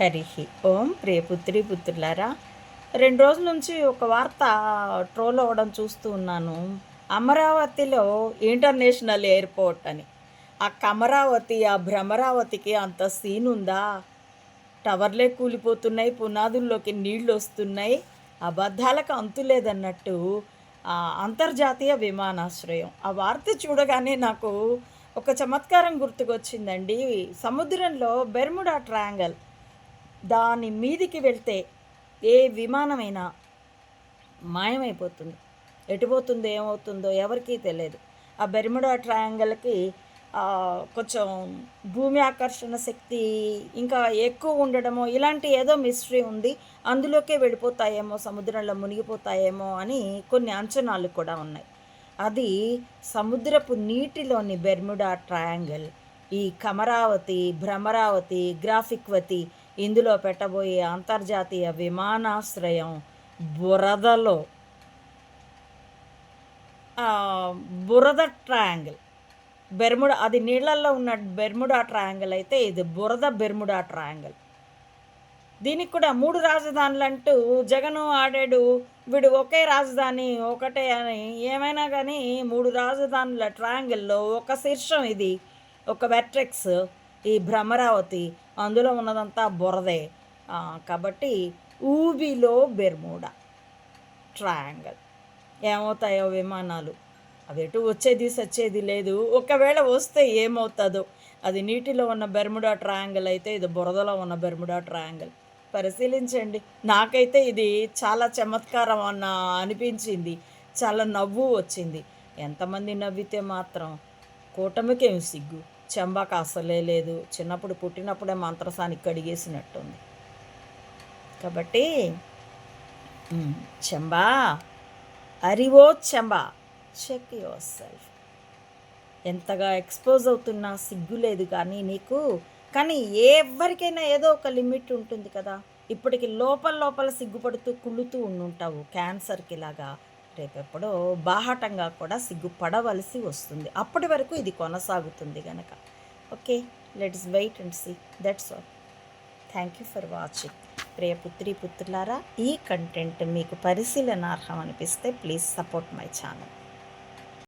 హరి ఓం ప్రియపుత్రి పుత్రులారా రెండు రోజుల నుంచి ఒక వార్త ట్రోల్ అవ్వడం చూస్తూ ఉన్నాను. అమరావతిలో ఇంటర్నేషనల్ ఎయిర్పోర్ట్ అని. ఆ కమరావతి ఆ భ్రమరావతికి అంత సీన్ ఉందా? టవర్లే కూలిపోతున్నాయి పునాదుల్లోకి నీళ్ళు వస్తున్నాయి అబద్ధాలకు అంతు లేదన్నట్టు ఆ, అంతర్జాతీయ విమానాశ్రయం. ఆ వార్త చూడగానే నాకు ఒక చమత్కారం గుర్తుకొచ్చిందండి. సముద్రంలో బెర్ముడా ట్రయాంగల్ దాని మీదికి వెళ్తే ఏ విమానమైనా మాయమైపోతుంది. ఎటుపోతుందో ఏమవుతుందో ఎవరికీ తెలియదు. ఆ బెర్ముడా ట్రయాంగిల్కి కొంచెం భూమి ఆకర్షణ శక్తి ఇంకా ఎక్కువ ఉండడమో ఇలాంటి ఏదో మిస్టరీ ఉంది అందులోకే వెళ్ళిపోతాయేమో సముద్రంలో మునిగిపోతాయేమో అని కొన్ని అంచనాలు కూడా ఉన్నాయి. అది సముద్రపు నీటిలోని బెర్ముడా ట్రయాంగిల్ ఈ కమరావతి భ్రమరావతి గ్రాఫిక్వతి ఇందులో పెట్టబోయే అంతర్జాతీయ విమానాశ్రయం బురదలో. బురద ట్రయాంగిల్. బెర్ముడ అది నీళ్ళల్లో ఉన్న బెర్ముడా ట్రయాంగిల్ అయితే ఇది బురద బెర్ముడా ట్రయాంగిల్. దీనికి కూడా మూడు రాజధానులు అంటూ జగను ఆడాడు. వీడు ఒకే రాజధాని ఒకటే అని ఏమైనా కానీ మూడు రాజధానుల ట్రయాంగిల్లో ఒక శీర్షం ఇది ఒక వెట్రిక్స్ ఈ భ్రమరావతి అందులో ఉన్నదంతా బురదే. కాబట్టి ఊబిలో బెర్ముడా ట్రయాంగిల్. ఏమవుతాయో విమానాలు? అవి ఎటు వచ్చేది సచ్చేది లేదు. ఒకవేళ వస్తే ఏమవుతుందో? అది నీటిలో ఉన్న బెర్ముడా ట్రయాంగిల్ అయితే ఇది బురదలో ఉన్న బెర్ముడా ట్రయాంగిల్. పరిశీలించండి. నాకైతే ఇది చాలా చమత్కారం అన్న అనిపించింది. చాలా నవ్వు వచ్చింది. ఎంతమంది నవ్వితే మాత్రం కూటమికేం సిగ్గు? చెంబాక అసలే లేదు. చిన్నప్పుడు పుట్టినప్పుడే మంత్రసానికి కడిగేసినట్టుంది. కాబట్టి చెంబా అరివో చెంబా చెక్ యువర్ సెల్ఫ్ ఎంతగా ఎక్స్పోజ్ అవుతున్నా సిగ్గు లేదు కానీ నీకు. కానీ ఎవరికైనా ఏదో ఒక లిమిట్ ఉంటుంది కదా. ఇప్పటికి లోపల లోపల సిగ్గుపడుతూ కుళ్ళుతూ ఉండుంటావు. క్యాన్సర్కి లాగా. రేపెప్పుడో బాహాటంగా కూడా సిగ్గుపడవలసి వస్తుంది. అప్పటి వరకు ఇది కొనసాగుతుంది కనుక okay? Let's wait and see that's all thank you for watching ప్రియ పుత్రి పుత్రులారా ఈ కంటెంట్ మీకు పరిశీలనార్హం అనిపిస్తే ప్లీజ్ సపోర్ట్ మై ఛానల్